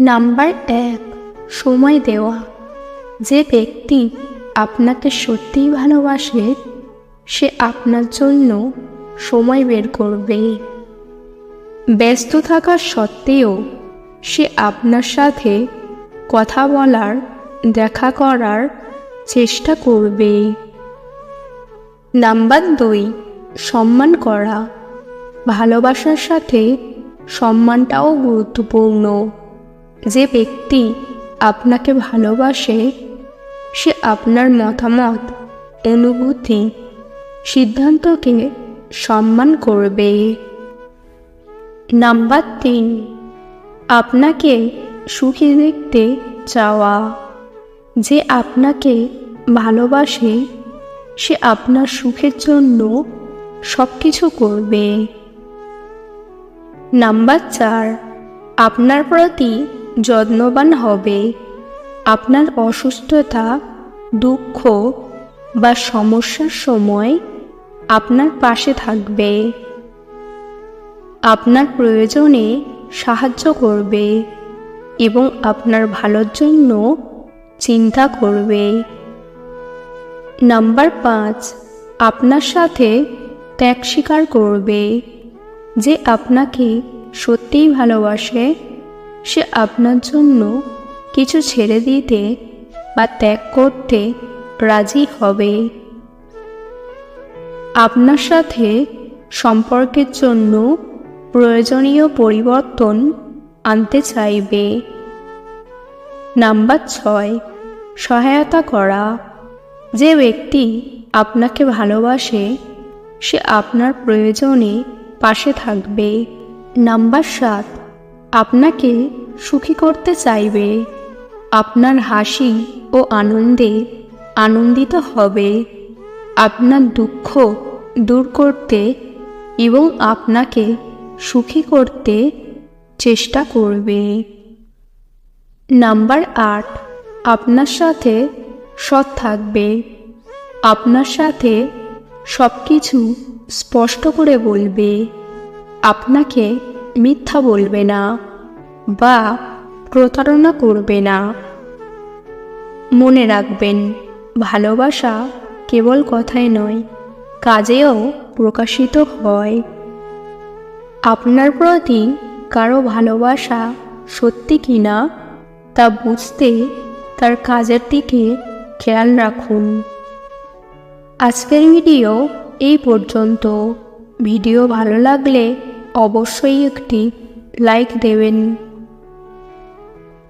Number এক, সময় দেওয়া। যে ব্যক্তি আপনাকে সত্যিই ভালোবাসে সে আপনার জন্য সময় বের করবে। ব্যস্ত থাকা সত্ত্বেও সে আপনার সাথে কথা বলার, দেখা করার চেষ্টা করবে। নাম্বার দুই, সম্মান করা। ভালোবাসার সাথে সম্মানটাও গুরুত্বপূর্ণ। যে ব্যক্তি আপনাকে ভালোবাসে, সে আপনার মতামত, অনুভূতি, সিদ্ধান্তকে সম্মান করবে। নাম্বার তিন, আপনাকে সুখী দেখতে চাওয়া। যে আপনাকে ভালোবাসে, সে আপনার সুখের জন্য সব কিছু করবে। নাম্বার চার, আপনার প্রতি যত্নবান হবে। আপনার অসুস্থতা, দুঃখ বা সমস্যার সময় আপনার পাশে থাকবে। আপনার প্রয়োজনে সাহায্য করবে এবং আপনার ভালোর জন্য চিন্তা করবে। নাম্বার পাঁচ, আপনার সাথে ত্যাগ স্বীকার করবে যে আপনাকে সত্যিই ভালোবাসে। সে আপনার জন্য কিছু ছেড়ে দিতে বা ত্যাগ করতে রাজি হবে। আপনার সাথে সম্পর্কের জন্য প্রয়োজনীয় পরিবর্তন আনতে চাইবে। নাম্বার ছয়, সহায়তা করা। যে ব্যক্তি আপনাকে ভালোবাসে, সে আপনার প্রয়োজনে পাশে থাকবে। নাম্বার সাত আপনাকে সুখী করতে চাইবে, আপনার হাসি ও আনন্দে আনন্দিত হবে, আপনার দুঃখ দূর করতে এবং আপনাকে সুখী করতে চেষ্টা করবে। নাম্বার আট, আপনার সাথে সৎ থাকবে, আপনার সাথে সব কিছু স্পষ্ট করে বলবে, আপনাকে মিথ্যা বলবে না। বা প্রতারণা করবে না। মনে রাখবেন, ভালোবাসা কেবল কথায় নয়, কাজেও প্রকাশিত হয়। আপনার প্রতি কারও ভালোবাসা সত্যি কি না তা বুঝতে তার কাজের দিকে খেয়াল রাখুন। আজকের ভিডিও এই পর্যন্ত। ভিডিও ভালো লাগলে অবশ্যই একটি লাইক দেবেন।